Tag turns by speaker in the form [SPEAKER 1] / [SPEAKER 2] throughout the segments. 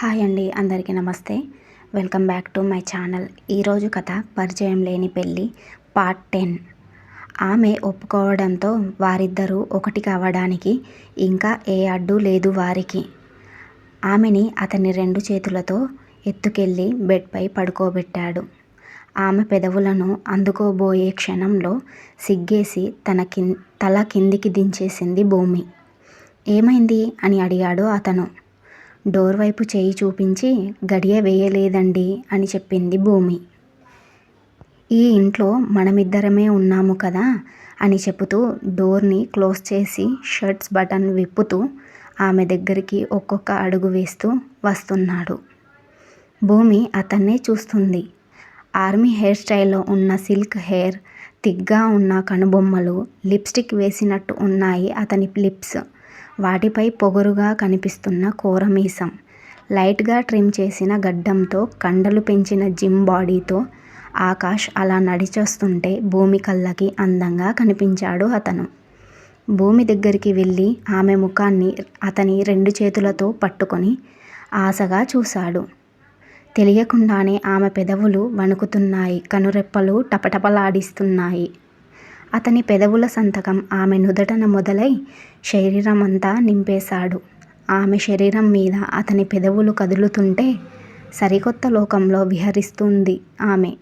[SPEAKER 1] Hi అండి అందరికీ నమస్తే. Welcome back to my channel. ఈరోజు కథ పరిచయం లేని పెళ్ళి పార్ట్ టెన్. ఆమె ఒప్పుకోవడంతో వారిద్దరూ ఒకటి కావడానికి ఇంకా ఏ అడ్డు లేదు వారికి. ఆమెని అతని రెండు చేతులతో ఎత్తుకెళ్ళి బెడ్పై పడుకోబెట్టాడు. ఆమె పెదవులను అందుకోబోయే క్షణంలో సిగ్గేసి తన కింద తల కిందికి దించేసింది భూమి. ఏమైంది అని అడిగాడు అతను. డోర్ వైపు చేయి చూపించి గడియ వేయలేదండి అని చెప్పింది భూమి. ఈ ఇంట్లో మనమిద్దరమే ఉన్నాము కదా అని చెబుతూ డోర్ని క్లోజ్ చేసి షర్ట్స్ బటన్ విప్పుతూ ఆమె దగ్గరికి ఒక్కొక్క అడుగు వేస్తూ వస్తున్నాడు. భూమి అతన్నే చూస్తుంది. ఆర్మీ హెయిర్ స్టైల్లో ఉన్న సిల్క్ హెయిర్ తిగ్గా ఉన్న కనుబొమ్మలు లిప్స్టిక్ వేసినట్టు ఉన్నాయి అతని లిప్స్. వాటిపై పొగరుగా కనిపిస్తున్న కోరమీసం లైట్గా ట్రిమ్ చేసిన గడ్డంతో కండలు పెంచిన జిమ్ బాడీతో ఆకాష్ అలా నడిచొస్తుంటే భూమి కళ్ళకి అందంగా కనిపించాడు అతను. భూమి దగ్గరికి వెళ్ళి ఆమె ముఖాన్ని అతని రెండు చేతులతో పట్టుకొని ఆశగా చూశాడు. తెలియకుండానే ఆమె పెదవులు వణుకుతున్నాయి కనురెప్పలు టపటపలాడిస్తున్నాయి. అతని పెదవుల సంతకం ఆమె నుదటన మొదలై శరీరమంతా నింపేశాడు. ఆమె శరీరం మీద అతని పెదవులు కదులుతుంటే సరికొత్త లోకంలో విహరిస్తుంది ఆమె.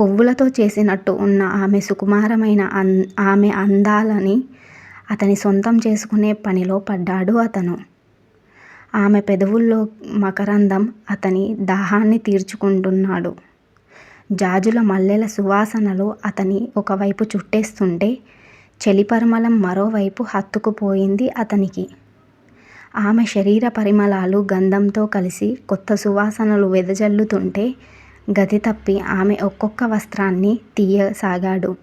[SPEAKER 1] పువ్వులతో చేసినట్టు ఉన్న ఆమె సుకుమారమైన అన్ ఆమె అందాలని అతని సొంతం చేసుకునే పనిలో పడ్డాడు అతను. ఆమె పెదవుల్లో మకరందం అతని దాహాన్ని తీర్చుకుంటున్నాడు. జాజుల మల్లెల సువాసనలు అతని ఒకవైపు చుట్టేస్తుంటే చలి పరిమళం మరోవైపు హత్తుకుపోయింది అతనికి. ఆమె శరీర పరిమళాలు గంధంతో కలిసి కొత్త సువాసనలు వెదజల్లుతుంటే గతి తప్పి ఆమె ఒక్కొక్క వస్త్రాన్ని తీయసాగాడు.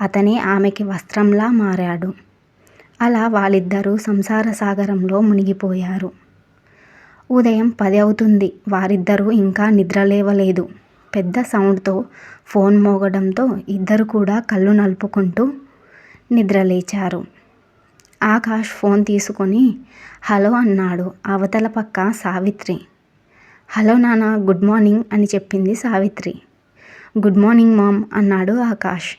[SPEAKER 1] అతనే ఆమెకి వస్త్రంలా మారాడు. అలా వాళ్ళిద్దరూ సంసార సాగరంలో మునిగిపోయారు. ఉదయం పది అవుతుంది. వారిద్దరూ ఇంకా నిద్రలేవలేదు. పెద్ద సౌండ్తో ఫోన్ మోగడంతో ఇద్దరు కూడా కళ్ళు నలుపుకుంటూ నిద్రలేచారు. ఆకాష్ ఫోన్ తీసుకొని హలో అన్నాడు అవతల పక్క సావిత్రి. హలో నాన్న గుడ్ మార్నింగ్ అని చెప్పింది సావిత్రి. గుడ్ మార్నింగ్ మామ్ అన్నాడు ఆకాష్.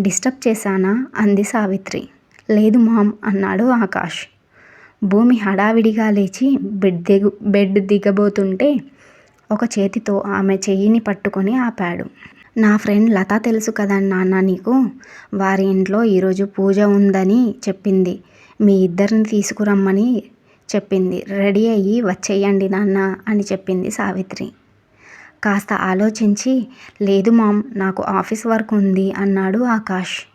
[SPEAKER 1] డిస్టర్బ్ చేశానా అంది సావిత్రి. లేదు మామ్ అన్నాడు ఆకాష్. భూమి హడావిడిగా లేచి బెడ్ దిగు బెడ్ దిగబోతుంటే ఒక చేతితో ఆమె చెయ్యిని పట్టుకొని ఆపాడు. నా ఫ్రెండ్ లత తెలుసు కదా నాన్న నీకు? వారి ఇంట్లో ఈరోజు పూజ ఉందని చెప్పింది. మీ ఇద్దరిని తీసుకురమ్మని చెప్పింది. రెడీ అయ్యి వచ్చేయండి నాన్న అని చెప్పింది సావిత్రి. కాస్త ఆలోచించి లేదు మామ్ నాకు ఆఫీస్ వర్క్ ఉంది అన్నాడు ఆకాష్.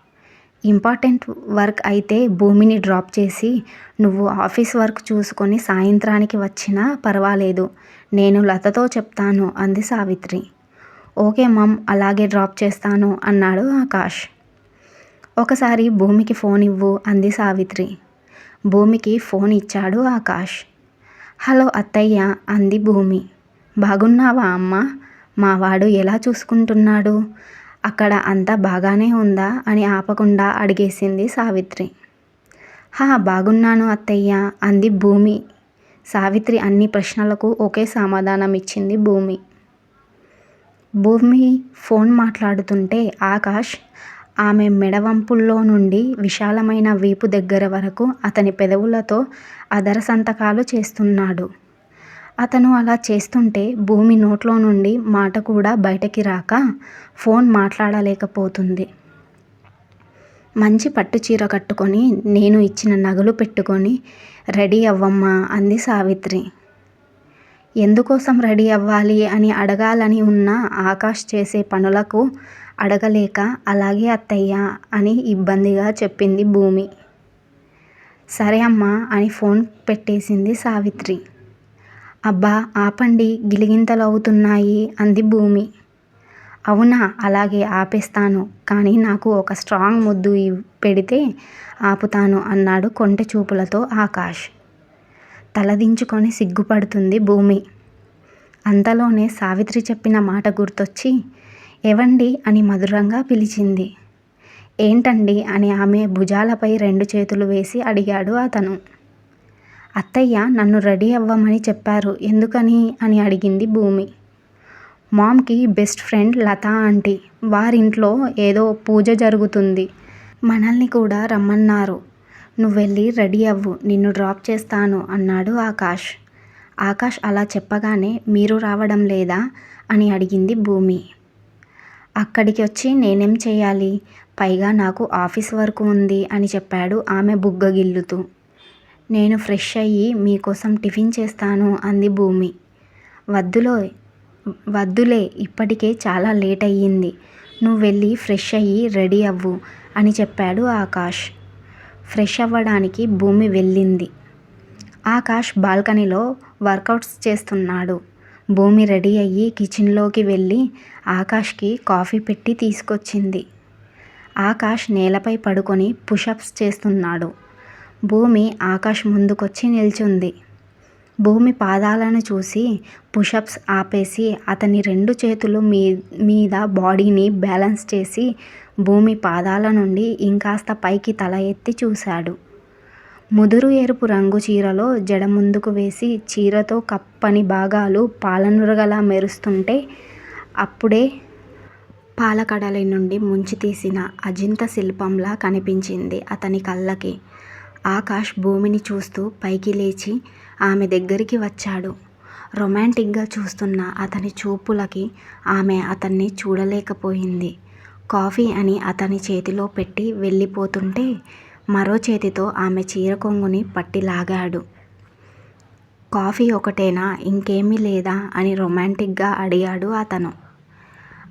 [SPEAKER 1] ఇంపార్టెంట్ వర్క్ అయితే భూమిని డ్రాప్ చేసి నువ్వు ఆఫీస్ వర్క్ చూసుకొని సాయంత్రానికి వచ్చినా పర్వాలేదు. నేను లతతో చెప్తాను అంది సావిత్రి. ఓకే మమ్ అలాగే డ్రాప్ చేస్తాను అన్నాడు ఆకాష్. ఒకసారి భూమికి ఫోన్ ఇవ్వు అంది సావిత్రి. భూమికి ఫోన్ ఇచ్చాడు ఆకాష్. హలో అత్తయ్య అంది భూమి. బాగున్నావా అమ్మ? మావాడు ఎలా చూసుకుంటున్నాడు? అక్కడ అంతా బాగానే ఉందా అని ఆపకుండా అడిగేసింది సావిత్రి. హా బాగున్నాను అత్తయ్య అంది భూమి. సావిత్రి అన్ని ప్రశ్నలకు ఒకే సమాధానం ఇచ్చింది భూమి. భూమి ఫోన్ మాట్లాడుతుంటే ఆకాష్ ఆమె మెడవంపుల్లో నుండి విశాలమైన వీపు దగ్గర వరకు అతని పెదవులతో అదర సంతకాలు చేస్తున్నాడు. అతను అలా చేస్తుంటే భూమి నోట్లో నుండి మాట కూడా బయటకి రాక ఫోన్ మాట్లాడలేకపోతుంది. మంచి పట్టు చీర కట్టుకొని నేను ఇచ్చిన నగలు పెట్టుకొని రెడీ అవ్వమ్మా అంది సావిత్రి. ఎందుకోసం రెడీ అవ్వాలి అని అడగాలని ఉన్న ఆకాష్ చేసే పనులకు అడగలేక అలాగే అత్తయ్య అని ఇబ్బందిగా చెప్పింది భూమి. సరే అమ్మా అని ఫోన్ పెట్టేసింది సావిత్రి. అబ్బా ఆపండి గిలిగింతలు అవుతున్నాయి అంది భూమి. అవునా అలాగే ఆపేస్తాను కానీ నాకు ఒక స్ట్రాంగ్ ముద్దు పెడితే ఆపుతాను అన్నాడు కొంటె చూపులతో ఆకాష్. తలదించుకొని సిగ్గుపడుతుంది భూమి. అంతలోనే సావిత్రి చెప్పిన మాట గుర్తొచ్చి ఎవండి అని మధురంగా పిలిచింది. ఏంటండి? అని ఆమె భుజాలపై రెండు చేతులు వేసి అడిగాడు అతను. అత్తయ్య నన్ను రెడీ అవ్వమని చెప్పారు. ఎందుకని? అని అడిగింది భూమి. మామ్కి బెస్ట్ ఫ్రెండ్ లత ఆంటీ. వారింట్లో ఏదో పూజ జరుగుతుంది. మనల్ని కూడా రమ్మన్నారు. నువ్వు వెళ్ళి రెడీ అవ్వు. నిన్ను డ్రాప్ చేస్తాను అన్నాడు ఆకాష్. ఆకాష్ అలా చెప్పగానే మీరు రావడం లేదా? అని అడిగింది భూమి. అక్కడికి వచ్చి నేనేం చేయాలి? పైగా నాకు ఆఫీస్ వర్క్ ఉంది అని చెప్పాడు ఆమె బుగ్గగిల్లుతూ. నేను ఫ్రెష్ అయ్యి మీకోసం టిఫిన్ చేస్తాను అంది భూమి. వద్దులో వద్దులే ఇప్పటికే చాలా లేట్ అయ్యింది. నువ్వు వెళ్ళి ఫ్రెష్ అయ్యి రెడీ అవ్వు అని చెప్పాడు ఆకాష్. ఫ్రెష్ అవ్వడానికి భూమి వెళ్ళింది. ఆకాష్ బాల్కనీలో వర్కౌట్స్ చేస్తున్నాడు. భూమి రెడీ అయ్యి కిచెన్లోకి వెళ్ళి ఆకాష్కి కాఫీ పెట్టి తీసుకొచ్చింది. ఆకాష్ నేలపై పడుకొని పుషప్స్ చేస్తున్నాడు. భూమి ఆకాష్ ముందుకొచ్చి నిల్చుంది. భూమి పాదాలను చూసి పుషప్స్ ఆపేసి అతని రెండు చేతులు మీ మీద బాడీని బ్యాలెన్స్ చేసి భూమి పాదాల నుండి ఇంకాస్త పైకి తల ఎత్తి చూశాడు. ముదురు ఎరుపు రంగు చీరలో జడ ముందుకు వేసి చీరతో కప్పని భాగాలు పాలనురగలా మెరుస్తుంటే అప్పుడే పాలకడలి నుండి ముంచి తీసిన అజింత శిల్పంలా కనిపించింది అతని కళ్ళకి. ఆకాష్ భూమిని చూస్తూ పైకి లేచి ఆమె దగ్గరికి వచ్చాడు. రొమాంటిక్గా చూస్తున్న అతని చూపులకి ఆమె అతన్ని చూడలేకపోయింది. కాఫీ అని అతని చేతిలో పెట్టి వెళ్ళిపోతుంటే మరో చేతితో ఆమె చీర కొంగుని పట్టి లాగాడు. కాఫీ ఒకటేనా? ఇంకేమీ లేదా? అని రొమాంటిక్గా అడిగాడు అతను.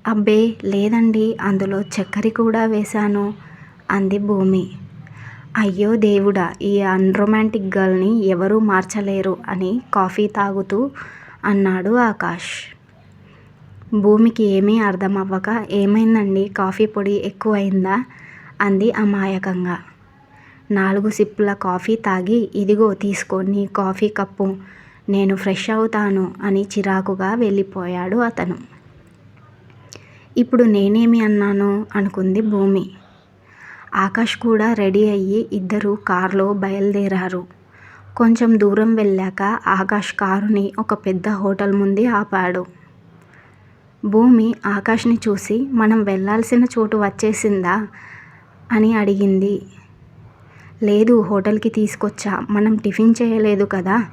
[SPEAKER 1] అబ్బే లేదండి అందులో చక్కెర కూడా వేశాను అంది భూమి. అయ్యో దేవుడా ఈ అన్రొమాంటిక్ గర్ల్ని ఎవరూ మార్చలేరు అని కాఫీ తాగుతూ అన్నాడు ఆకాష్. భూమికి ఏమీ అర్థం అవ్వక ఏమైందండి? కాఫీ పొడి ఎక్కువైందా? అంది అమాయకంగా. నాలుగు సిప్పుల కాఫీ తాగి ఇదిగో తీసుకో నీ కాఫీ కప్పు నేను ఫ్రెష్ అవుతాను అని చిరాకుగా వెళ్ళిపోయాడు అతను. ఇప్పుడు నేనేమి అన్నాను? అనుకుంది భూమి. ఆకాష్ కూడా రెడీ అయ్యి ఇద్దరు కారులో బయలుదేరారు. కొంచెం దూరం వెళ్ళాక ఆకాష్ కారుని ఒక పెద్ద హోటల్ ముందు ఆపాడు. భూమి ఆకాష్ని చూసి మనం వెళ్ళాల్సిన చోటు వచ్చేసిందా? అని అడిగింది. లేదు హోటల్కి తీసుకొచ్చా. మనం టిఫిన్ చేయలేదు కదా.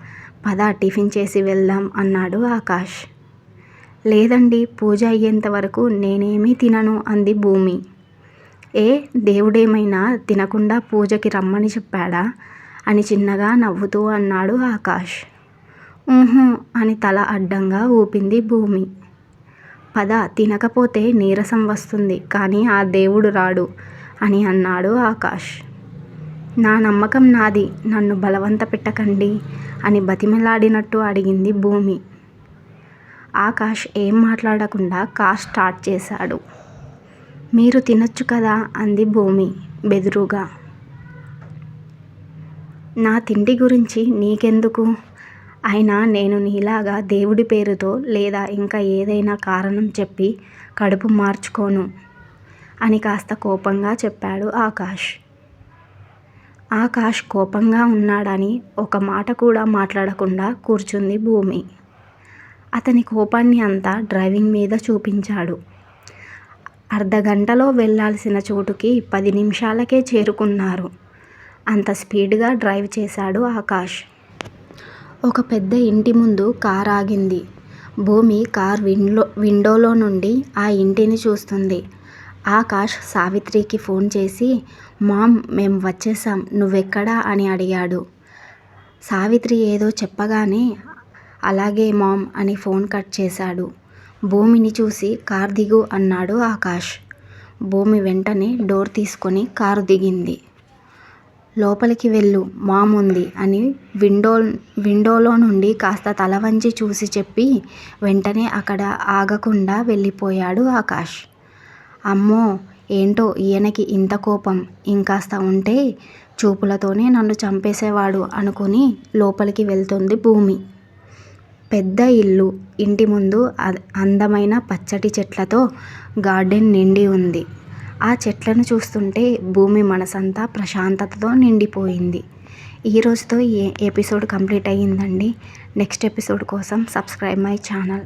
[SPEAKER 1] పద టిఫిన్ చేసి వెళ్దాం అన్నాడు ఆకాష్. లేదండి పూజ అయ్యేంత వరకు నేనేమీ తినను అంది భూమి. ఏ దేవుడేమైనా తినకుండా పూజకి రమ్మని చెప్పాడా? అని చిన్నగా నవ్వుతూ అన్నాడు ఆకాష్. ఊహు అని తల అడ్డంగా ఊపింది భూమి. పద తినకపోతే నీరసం వస్తుంది కానీ ఆ దేవుడు రాడు అని అన్నాడు ఆకాష్. నా నమ్మకం నాది నన్ను బలవంత పెట్టకండి అని బతిమలాడినట్టు అడిగింది భూమి. ఆకాష్ ఏం మాట్లాడకుండా కార్ స్టార్ట్ చేశాడు. మీరు తినొచ్చు కదా అంది భూమి బెదురుగా. నా తిండి గురించి నీకెందుకు? అయినా నేను నీలాగా దేవుడి పేరుతో లేదా ఇంకా ఏదైనా కారణం చెప్పి కడుపు మార్చుకోను అని కాస్త కోపంగా చెప్పాడు ఆకాష్. ఆకాష్ కోపంగా ఉన్నాడని ఒక మాట కూడా మాట్లాడకుండా కూర్చుంది భూమి. అతని కోపాన్ని అంతా డ్రైవింగ్ మీద చూపించాడు. అర్ధగంటలో వెళ్ళాల్సిన చోటుకి పది నిమిషాలకే చేరుకున్నారు. అంత స్పీడ్గా డ్రైవ్ చేశాడు ఆకాష్. ఒక పెద్ద ఇంటి ముందు కార్ ఆగింది. భూమి కార్ విండో విండోలో నుండి ఆ ఇంటిని చూస్తుంది. ఆకాష్ సావిత్రికి ఫోన్ చేసి మామ్ మేము వచ్చేసాం. నువ్వెక్కడా? అని అడిగాడు. సావిత్రి ఏదో చెప్పగానే అలాగే మామ్ అని ఫోన్ కట్ చేశాడు. భూమిని చూసి కార్ దిగు అన్నాడు ఆకాష్. భూమి వెంటనే డోర్ తీసుకొని కారు దిగింది. లోపలికి వెళ్ళు మాముంది అని విండో విండోలో నుండి కాస్త తల వంచి చూసి చెప్పి వెంటనే అక్కడ ఆగకుండా వెళ్ళిపోయాడు ఆకాష్. అమ్మో ఏంటో ఈయనకి ఇంత కోపం. ఇంకాస్త ఉంటే చూపులతోనే నన్ను చంపేసేవాడు అనుకుని లోపలికి వెళ్తుంది భూమి. పెద్ద ఇల్లు. ఇంటి ముందు అందమైన పచ్చటి చెట్లతో గార్డెన్ నిండి ఉంది. ఆ చెట్లను చూస్తుంటే భూమి మనసంతా ప్రశాంతతతో నిండిపోయింది. ఈ రోజుతో ఈ ఎపిసోడ్ కంప్లీట్ అయ్యిందండి. నెక్స్ట్ ఎపిసోడ్ కోసం సబ్స్క్రైబ్ మై ఛానల్.